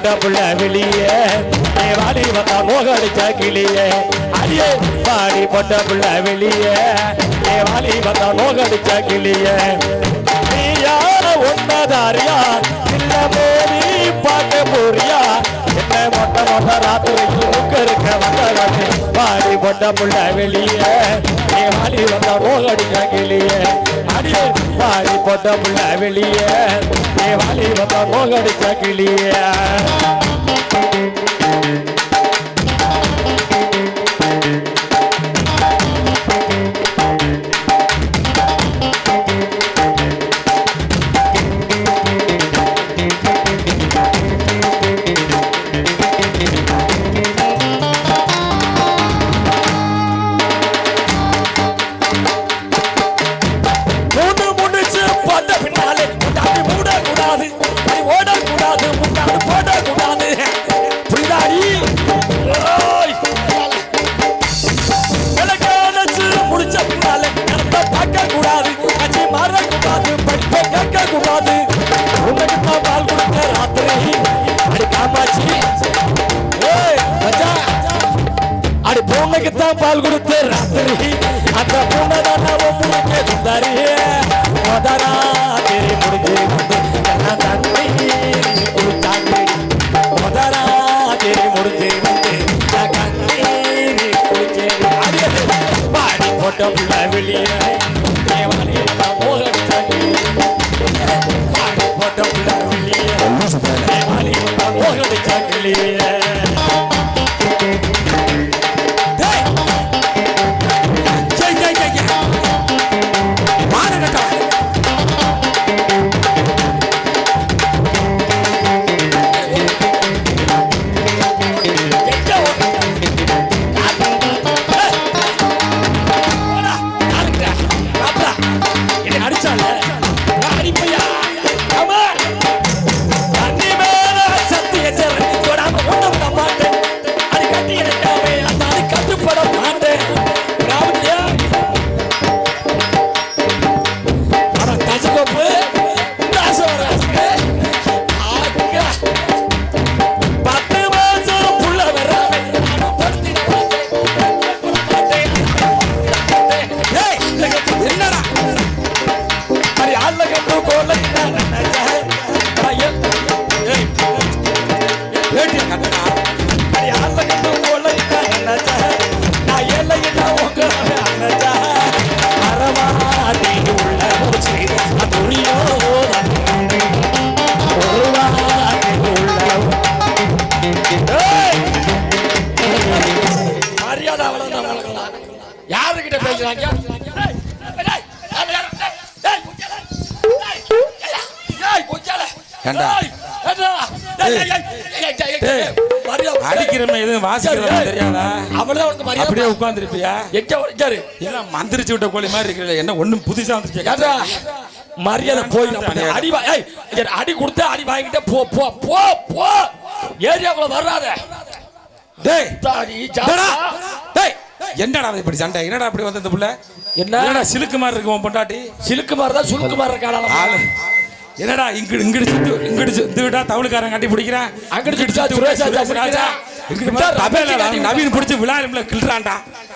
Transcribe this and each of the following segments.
பட்ட புள்ள வெளியே. ஏ வாடி வந்தா மோகடிச்ச கிளியே. அடியே வாடி பட்ட புள்ள வெளியே. ஏ வாடி வந்தா மோகடிச்ச கிளியே. நீயா ஒன்னதாரியா இல்ல மோதி பார்க்க போறியா? மொட்டை மொட்டை ராத்திரியில் முக்க இருக்க வந்தவனே பாடி பொட்ட புள்ள வெளியே நீ வாடி வந்த மோகடிக்க கிளியே அடியே பாடி பொட்ட புள்ள வெளியே நீ வாடி வந்த மோகடிக்க கிளியே பொண்ணுக்கு தான் பால் கொடுத்த ராத்திரி அந்த பொண்ணை தான் நாம முழுக்க சுந்தாரி மதராத்திரி முடிஞ்சு வந்து எல்லாம் தண்ணி முடிஞ்சு வந்து கண்ணீர் பாடி போட்ட புள்ள வெளியே. ஏண்டா? அடிக்கிறமே எதுவும் வாசிக்கிறதா ஏய், தெரியாதா? அவள்தான் உனக்கு மரியாதை. அப்படியே உட்கார்ந்துருப்பியா? எங்க உட்காரு? எல்லாம் மந்திரிச்சு விட்ட கோழி மாதிரி இருக்கிற என்ன ஒண்ணும் புதுசா வந்துருச்சு? மரியாதை போயிடும் அடி அடி கொடுத்து அடி வாங்கிட்டு போ போ போ போ. ஏரியாக்குள்ள வராத டேய். டேய் என்னடா இப்படி சண்டை? என்னடா இப்படி வந்து இந்த புள்ள? என்னடா சிலுக்கு மாதிரி இருக்கு உன் பொண்டாட்டி? சிலுக்கு மாதிரி தான் சுலுக்கு மாதிரி இருக்காளா என்னடா இங்கிட்டு இங்கிட்டு சுத்து இங்கிட்டு சுத்து விட்டா தமிழுக்காரன் கட்டி பிடிக்கிறான் அங்கிட்டு ரமேஷ் நவீன் பிடிச்சி விழாலும்ல கிள்றான்டா.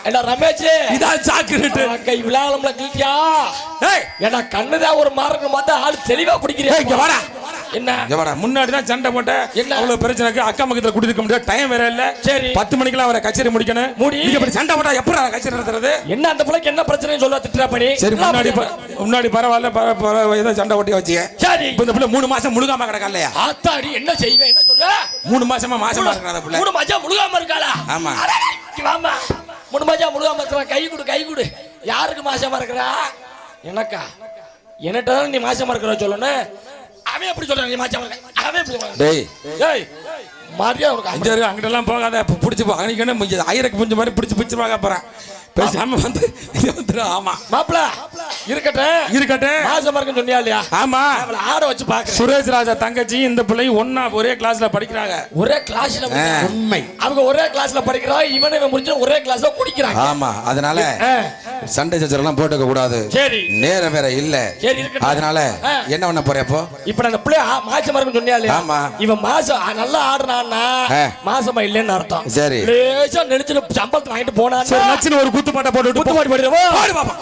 என்ன ரமேஷ்? இதான் சாக்குட்டு கை விழாலம்ல கிழியா ஏய். ஏன்னா கண்ணுதான் ஒரு மார்க்கு பார்த்தா ஆள் தெளிவா ஏய், இங்க பிடிக்கிறேன் வாடா. என்ன? முன்னாடி தான் சண்டை போட்ட? அவ்வளவு பிரச்சனைக்கு அக்கா பக்கத்துல குடிக்க முடியாது. டைம் வேற இல்ல. சரி. பத்து மணிக்கெல்லாம் அவரை கச்சேரி முடிக்கணும். முடி. இப்படி சண்டை போட்டா எப்படி கச்சேரி நடத்துறது? என்ன அந்த பிள்ளைக்கு என்ன பிரச்சனைன்னு சொல்ல திட்டுறா பண்ணி சரி முன்னாடி முன்னாடி பரவாயில்ல பர- பர- ஏதோ சண்டை ஓட்டி வச்சுக்க. சரி. இப்ப இந்த பிள்ளை மூணு மாசம் முழுகாம கிடக்கா இல்லையா ஆத்தாடி என்ன செய்வேன் என்ன சொல்ற? மூணு மாசமா மாசமா இருக்கிற அந்த பிள்ளை. மூணு மஜா முழுகாம இருக்காளா? ஆமா. வாம்மா மூணு மஜா முழுகாம இருக்கிறா கை கொடு கை கொடு. யாருக்கு மாசமா இருக்கிறா? எனக்கா. என்கிட்ட தான் நீ மாசமா இருக்கிற சொல்லணும்? அவன் எப்படி சொல்றான்? இருக்க அவன் எப்படி? டேய். ஏய் மரியாதை உனக்கு அஞ்சு அங்கிட்ட எல்லாம் போகாத புடிச்சு போ. அன்னைக்கு ஆயிரக்கு புஞ்ச மாதிரி பிடிச்சி பிடிச்சு பார்க்க போறேன். பேசாம வந்து இது வந்துடும் ஆமா. மாப்பிள இருக்கட்டும். இருக்கட்டும். மாசமா இருக்குன்னு சொன்னியா இல்லையா? ஆமா. அவளை ஆட வச்சு பாக்குறேன் சுரேஷ் ராஜா தங்கச்சி இந்த பிள்ளை ஒன்னா ஒரே கிளாஸ்ல படிக்கிறாங்க. ஒரே கிளாஸ்ல உண்மை. அவங்க ஒரே கிளாஸ்ல படிக்கிறான் இவன் இவன் முடிஞ்சு ஒரே கிளாஸ்ல குடிக்கிறாங்க. ஆமா. அதனால சண்டை சச்சரவு போட்டுக்க கூடாது. சரி. நேரம் வேற இல்ல. அதனால. என்ன பண்ண போற இப்போ? அந்த பிள்ளை மாசமா இருக்குன்னு சொன்னியா இல்லையா? ஆமா. இவன் மாசம் நல்லா ஆடுனான்னா ஆ. மாசமா இல்லைன்னு அர்த்தம். சரி. லேசா சம்பளத்தை வாங்கிட்டு போனா சரி ஒரு குத்து பாட்டை போட்டு குத்து பாட்டு பாடிடுவா பாடு பாப்பா.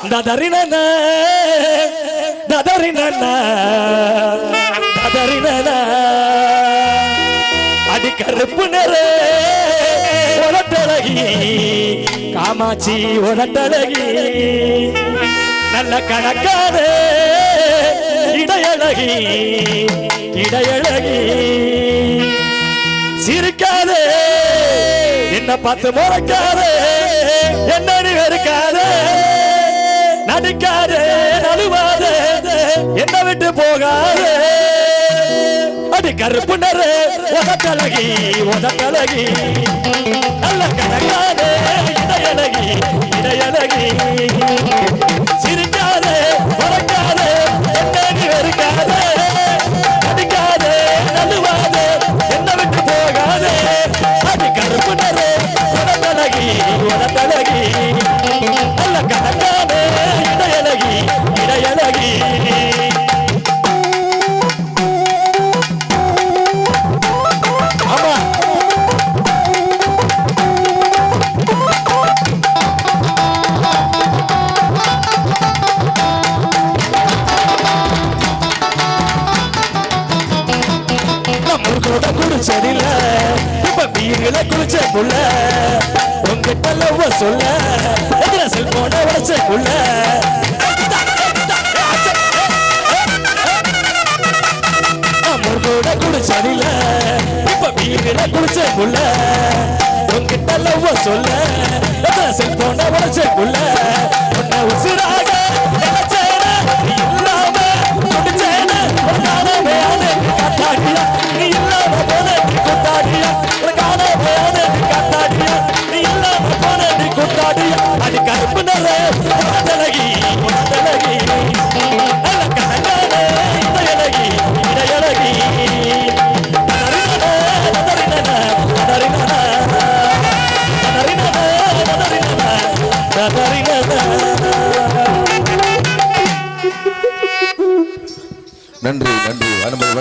ததறின ததறின அடி கருப்பு நிற உரட்டழகி காமாட்சி உரட்டழகி நல்ல கணக்கான இடையழகி. இடையழகி. சிரிக்காதே என்ன பார்த்து முறைக்காதே என்னடி வெறுக்காதே நடிக்காதே. என்ன விட்டு போகாதே. அடி கருப்பு நரு உதட்டழகி உதட்டழகி நல்ல கணக்காதே இடையழகி இடையழகி. சிரிக்காதே முறைக்காதே என்னடி வெறுக்காதே. நடிக்காதே நழுவாதே என்ன விட்டு போகாதே. அடி கருப்பு நரு உடம்பழகி உடம்பழகி உயிர்களை குளிச்ச புள்ள உங்ககிட்ட லவ் சொல்ல எதிர செல்போன உடைச்ச புள்ள முருகோட கூட குடிச்சதில்ல இப்ப பீர்ல குளிச்ச புள்ள உங்ககிட்ட லவ் சொல்ல எதிர செல்போன உடைச்ச புள்ள உன்னை உசிராக